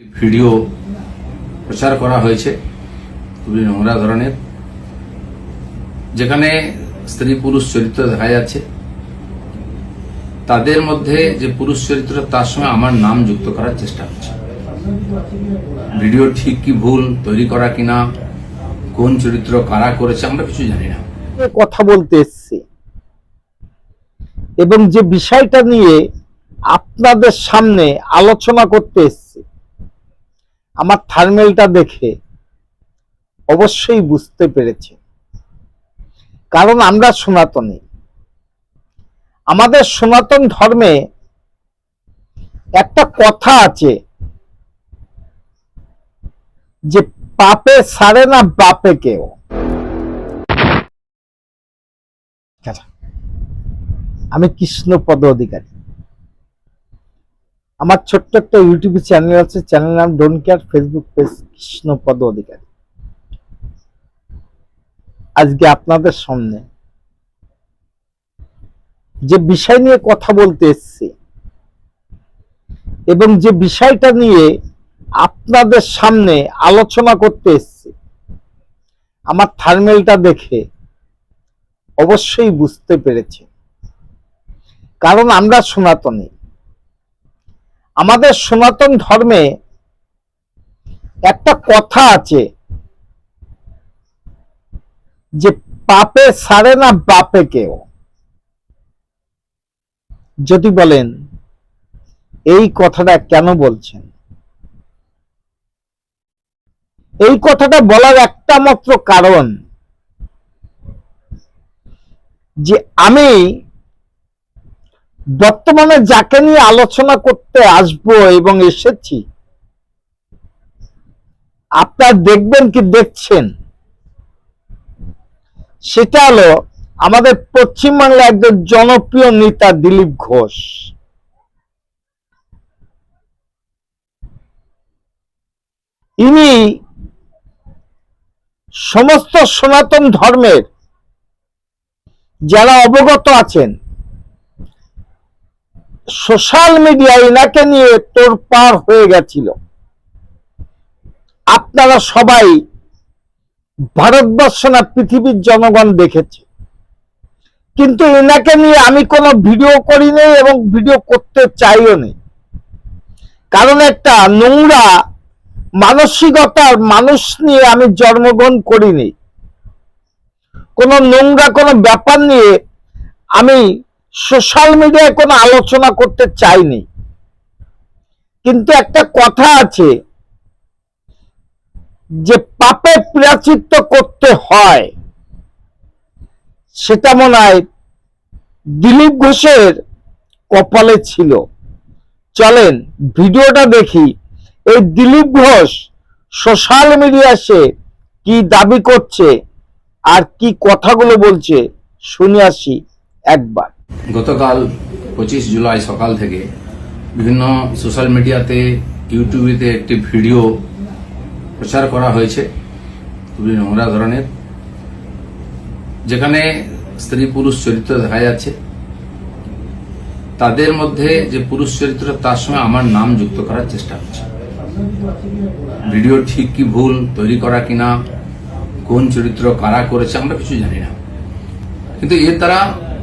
Video প্রচার করা হয়েছে খুবই নোংরা ধরনের। যেখানে স্ত্রী পুরুষ চরিত্র দেখা যাচ্ছে। তাদের মধ্যে যে পুরুষ চরিত্র, তার সঙ্গে আমার নাম যুক্ত করার চেষ্টা হচ্ছে ভিডিও ঠিক কি ভুল, তৈরি করা কিনা, কোন চরিত্র কারা করেছে, আমরা কিছু জানি না। কথা বলতে এসছি। এবং যে বিষয়টা নিয়ে আপনাদের সামনে আলোচনা করতে এসছি আমার থার্মেলটা দেখে অবশ্যই বুঝতে পেরেছে। কারণ আমরা সনাতনী। আমাদের সনাতন ধর্মে একটা কথা আছে যে পাপে সারে না বাপে কেউ। আচ্ছা। আমি কৃষ্ণপদ অধিকারী। আমার ছোট্ট একটা ইউটিউব চ্যানেল আছে চ্যানেল নাম don't care Facebook page Krishnapada Adhikari. আজকে আপনাদের সামনে যে বিষয় নিয়ে কথা বলতে এসছি এবং যে বিষয়টা নিয়ে আপনাদের সামনে আলোচনা করতে এসছি, আমার থার্মেলটা দেখে অবশ্যই বুঝতে পেরেছে কারণ আমরা সনাতনী। আমাদের সনাতন ধর্মে একটা কথা আছে যে পাপে সারে না বাপে কেউ। যদি বলেন, এই কথাটা কেন বলছেন? এই কথাটা বলার একটা মাত্র কারণ যে আমি বর্তমানে যাকে নিয়ে আলোচনা করতে আসব এবং এসেছি, আপনার দেখবেন কি দেখছেন? সেটা হলো আমাদের পশ্চিমবাংলার একজন জনপ্রিয় নেতা দিলীপ ঘোষ। ইনি সমস্ত সনাতন ধর্মের যারা অবগত আছেন সোশ্যাল মিডিয়ায় এনাকে নিয়ে তোড়পাড় হয়ে গেছিল। আপনারা সবাই ভারতবর্ষ না পৃথিবীর জনগণ দেখেছে। কিন্তু এনাকে নিয়ে আমি কোনো ভিডিও করিনি এবং ভিডিও করতে চাইও নি। কারণ একটা নোংরা মানসিকতার মানুষ নিয়ে আমি জন্মগ্রহণ করিনি। কোনো নোংরা কোনো ব্যাপার নিয়ে আমি সোশ্যাল মিডিয়ায় কোনো আলোচনা করতে চাইনি। কিন্তু একটা কথা আছে যে পাপে প্রাচিত্য করতে হয়, সেটা মনে হয় দিলীপ ঘোষের কপালে ছিল। চলেন ভিডিওটা দেখি, এই দিলীপ ঘোষ সোশ্যাল মিডিয়া সে কি দাবি করছে আর কি কথাগুলো বলছে, শুনে আসি একবার। গতকাল পঁচিশ জুলাই সকাল থেকে বিভিন্ন সোশ্যাল মিডিয়াতে, ইউটিউবেতে একটি ভিডিও প্রচার করা হয়েছে, খুবই নোংরা ধরনের, যেখানে স্ত্রী পুরুষ চরিত্র দেখা যাচ্ছে। তাদের মধ্যে যে পুরুষ চরিত্র, তার সঙ্গে আমার নাম যুক্ত করার চেষ্টা হচ্ছে ভিডিও ঠিক কি ভুল, তৈরি করা কিনা, কোন চরিত্র কারা করেছে, আমরা কিছু জানি না। কিন্তু এর দ্বারা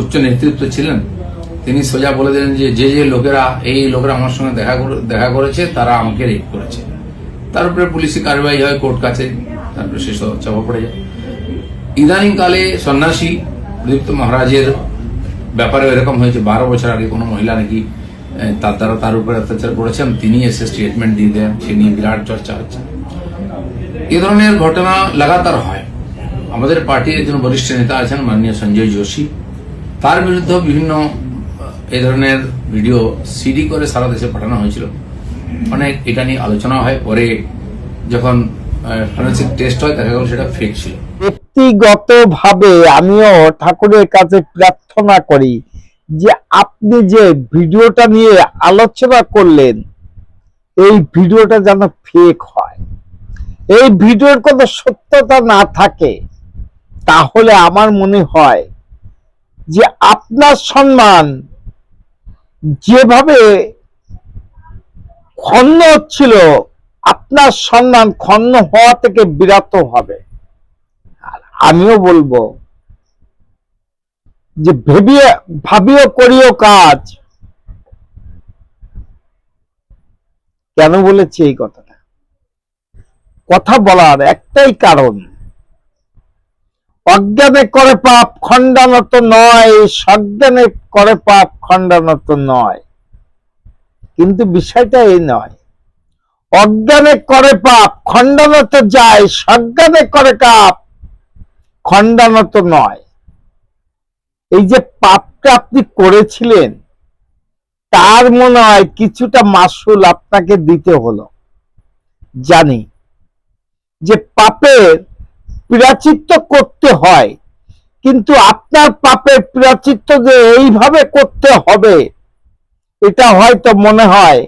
উচ্চ নেতৃত্ব ছিলেন, তিনি সোজা বলে দিলেন যে যে যে লোকেরা, এই লোকেরা আমার সঙ্গে দেখা দেখা করেছে, তারা আমাকে রেপ করেছে। তার উপরে পুলিশি কারবাই হয় কোর্ট কাছে তারপরে সে চাপা পড়ে যায়। ইদানিং কালে সন্ন্যাসী প্রদীপ্ত মহারাজের ব্যাপারে এরকম হয়েছে। বারো বছর আগে কোনো মহিলা নাকি তার দ্বারা তার উপরে অত্যাচার করেছেন, তিনি এসে স্টেটমেন্ট দিয়ে দেন, সে নিয়ে বিরাট চর্চা হচ্ছে। এ ধরনের ঘটনা লাগাতার হয়। আমাদের পার্টির একজন বরিষ্ঠ নেতা আছেন, মাননীয় সঞ্জয় যোশী। তার বিরুদ্ধে বিভিন্ন এই ধরনের ভিডিও সিডি করে সারা দেশে পাঠানো হয়েছিল। অনেক এটা নিয়ে আলোচনা হয়। পরে যখন ফরেন্সিক টেস্ট হয়, দেখা গেল সেটা ফেক ছিল। ব্যক্তিগতভাবে আমিও ঠাকুরের কাছে প্রার্থনা করি যে আপনি যে ভিডিওটা নিয়ে আলোচনা করলেন, এই ভিডিওটা যেন ফেক হয়। এই ভিডিওর কোনো সত্যতা না থাকে, তাহলে আমার মনে হয় যে আপনার সম্মান যেভাবে ক্ষন্ন হচ্ছিল, আপনার সম্মান ক্ষন্ন হওয়া থেকে বিরত হবে। আমিও বলব যে ভেবিয়ে, ভাবিও, করিও কাজ। কেন বলেছি এই কথাটা? কথা বলার একটাই কারণ অজ্ঞানে করে পাপ, খণ্ডানত নয়। সজ্ঞানে করে পাপ, খণ্ডানত নয়। কিন্তু বিষয়টা এই নয়। অজ্ঞানে করে পাপ, খণ্ডানত যায়। সজ্ঞানে করে কাপ খণ্ডানত নয়। এই যে পাপটা আপনি করেছিলেন, তার মনে হয় কিছুটা মাসুল আপনাকে দিতে হলো। জানি যে পাপের প্রাচিত্য করতে হয়। কিন্তু আপনার পাপের প্রাচিত্য যে এইভাবে করতে হবে, এটা হয়তো মনে হয়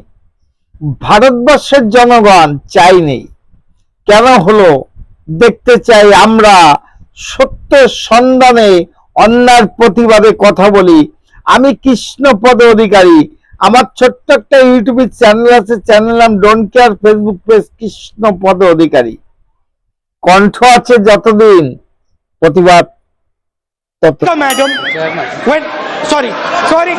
ভারতবর্ষের জনগণ চাইনি কেন হলো? দেখতে চাই আমরা সত্যের সন্ধানে অন্যার প্রতিবাদে কথা বলি। আমি কৃষ্ণপদ অধিকারী। আমার ছোট্ট একটা ইউটিউবের চ্যানেল আছে, চ্যানেল নাম don't care Facebook page Krishnapada Adhikari. কণ্ঠ আছে যতদিন। প্রতিবাদ ম্যাডাম সরি সরি